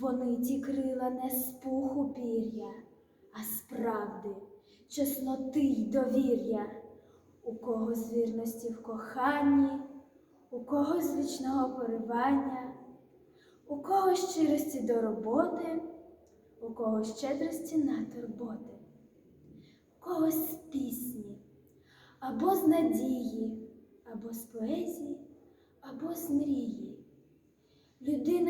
Вони ті крила не з пуху пір'я, а з правди, чесноти й довір'я. У кого з вірності в коханні, у кого з вічного поривання, у кого щирості до роботи, у кого щедрості на турботи, у когось з пісні, або з надії, або з поезії, або з мрії.